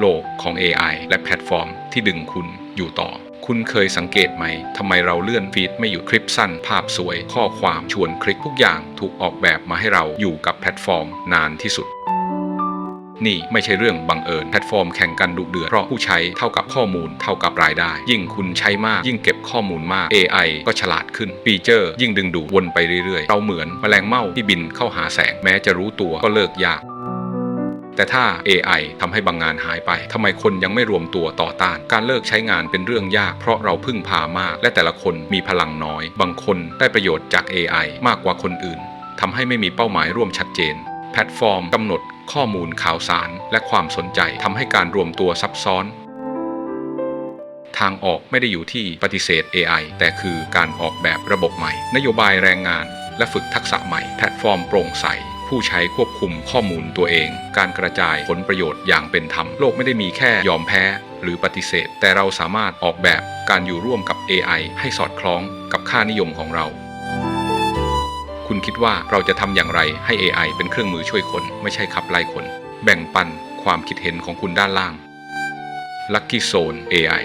โลกของ AI และแพลตฟอร์มที่ดึงคุณอยู่ต่อ คุณเคยสังเกตไหมทำไมเราเลื่อนฟีดไม่อยู่คลิปสั้น ภาพสวย ข้อความชวนคลิกทุกอย่างถูกออกแบบมาให้เราอยู่กับแพลตฟอร์มนานที่สุดนี่ไม่ใช่เรื่องบังเอิญแพลตฟอร์มแข่งกันดุเดือดเพราะผู้ใช้เท่ากับข้อมูลเท่ากับรายได้ ยิ่งคุณใช้มาก ยิ่งเก็บข้อมูลมาก AI ก็ฉลาดขึ้นฟีเจอร์ ยิ่งดึงดูดวนไปเรื่อยๆเราเหมือนแมลงเม่าที่บินเข้าหาแสงแม้จะรู้ตัวก็เลิกยาก แต่ถ้า AI ทำให้บางงานหายไปทำไมคนยังไม่รวมตัวต่อต้าน การเลิกใช้งานเป็นเรื่องยาก เพราะเราพึ่งพามาก และแต่ละคนมีพลังน้อย บางคนได้ประโยชน์จาก AI มากกว่าคนอื่นทำให้ไม่มีเป้าหมายร่วมชัดเจน แพลตฟอร์มกำหนดข้อมูลข่าวสาร และความสนใจทำให้การรวมตัวซับซ้อนทางออกไม่ได้อยู่ที่ปฏิเสธ AI แต่คือการออกแบบระบบใหม่ นโยบายแรงงาน และฝึกทักษะใหม่ แพลตฟอร์มโปร่งใส ผู้ใช้ควบคุมข้อมูลตัวเอง การกระจายผลประโยชน์อย่างเป็นธรรม โลกไม่ได้มีแค่ยอมแพ้ หรือปฏิเสธ แต่เราสามารถออกแบบการอยู่ร่วมกับ AI ให้สอดคล้องกับค่านิยมของเรา คุณคิดว่าเราจะทำอย่างไรให้ AI เป็นเครื่องมือช่วยคน ไม่ใช่ขับไล่คน แบ่งปันความคิดเห็นของคุณด้านล่าง Lucky Zone AI